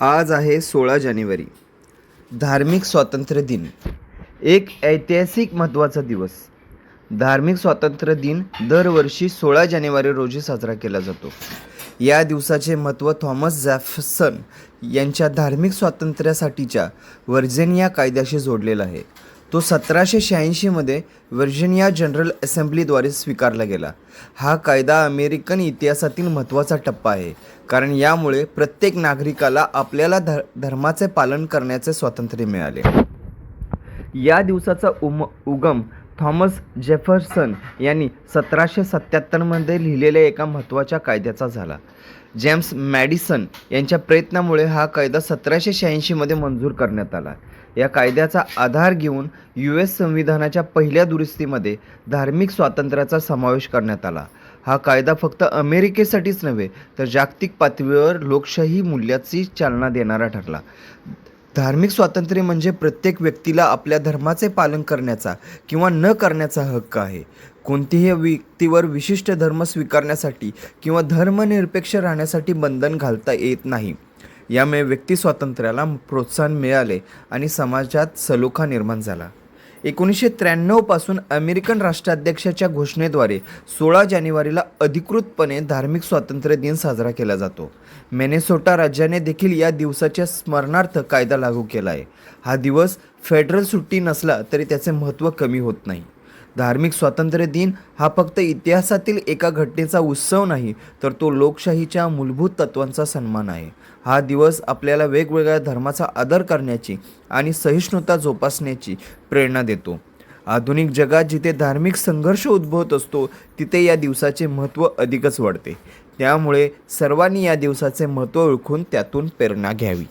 आज आहे सोळा जानेवारी. धार्मिक स्वातंत्र्य दिन. एक ऐतिहासिक महत्त्वाचा दिवस. धार्मिक स्वातंत्र्य दिन दरवर्षी सोळा जानेवारी रोजी साजरा केला जातो. या दिवसाचे महत्त्व थॉमस जॅफसन यांच्या धार्मिक स्वातंत्र्यासाठीच्या व्हर्जेनिया कायद्याशी जोडलेला आहे. तो सतराशे शहाऐंशीमध्ये व्हर्जिनिया जनरल असेंब्लीद्वारे स्वीकारला गेला. हा कायदा अमेरिकन इतिहासातील महत्त्वाचा टप्पा आहे कारण यामुळे प्रत्येक नागरिकाला आपल्याला ध धर्माचे पालन करण्याचे स्वातंत्र्य मिळाले. या दिवसाचा उम उगम थॉमस जेफरसन यांनी सतराशे सत्त्याहत्तरमध्ये लिहिलेल्या एका महत्त्वाच्या कायद्याचा झाला. जेम्स मॅडिसन यांच्या प्रयत्नामुळे हा कायदा सतराशे शहाऐंशीमध्ये मंजूर करण्यात आला. या कायद्याचा आधार घेऊन यू एस संविधानाच्या पहिल्या दुरुस्तीमध्ये धार्मिक स्वातंत्र्याचा समावेश करण्यात आला. हा कायदा फक्त अमेरिकेसाठीच नव्हे तर जागतिक पातळीवर लोकशाही मूल्याची चालना देणारा ठरला. धार्मिक स्वातंत्र्य म्हणजे प्रत्येक व्यक्तीला आपल्या धर्माचे पालन करण्याचा किंवा न करण्याचा हक्क आहे. कोणतीही व्यक्तीवर विशिष्ट धर्म स्वीकारण्यासाठी किंवा धर्मनिरपेक्ष राहण्यासाठी बंधन घालता येत नाही. यामुळे व्यक्ती स्वातंत्र्याला प्रोत्साहन मिळाले आणि समाजात सलोखा निर्माण झाला. एकोणीसशे त्र्याण्णवपासून अमेरिकन राष्ट्राध्यक्षाच्या घोषणेद्वारे सोळा जानेवारीला अधिकृतपणे धार्मिक स्वातंत्र्य दिन साजरा केला जातो. मेनेसोटा राज्याने देखील या दिवसाच्या स्मरणार्थ कायदा लागू केला आहे हा दिवस फेडरल सुट्टी नसला तरी त्याचे महत्त्व कमी होत नाही. धार्मिक स्वातंत्र्य दिन हा फक्त इतिहासातील एका घटनेचा उत्सव नाही तर तो लोकशाहीच्या मूलभूत तत्वांचा सन्मान आहे. हा दिवस आपल्याला वेगवेगळ्या धर्माचा आदर करण्याची आणि सहिष्णुता जोपासण्याची प्रेरणा देतो. आधुनिक जगात जिथे धार्मिक संघर्ष उद्भवत असतो तिथे या दिवसाचे महत्त्व अधिकच वाढते. त्यामुळे सर्वांनी या दिवसाचे महत्त्व ओळखून त्यातून प्रेरणा घ्यावी.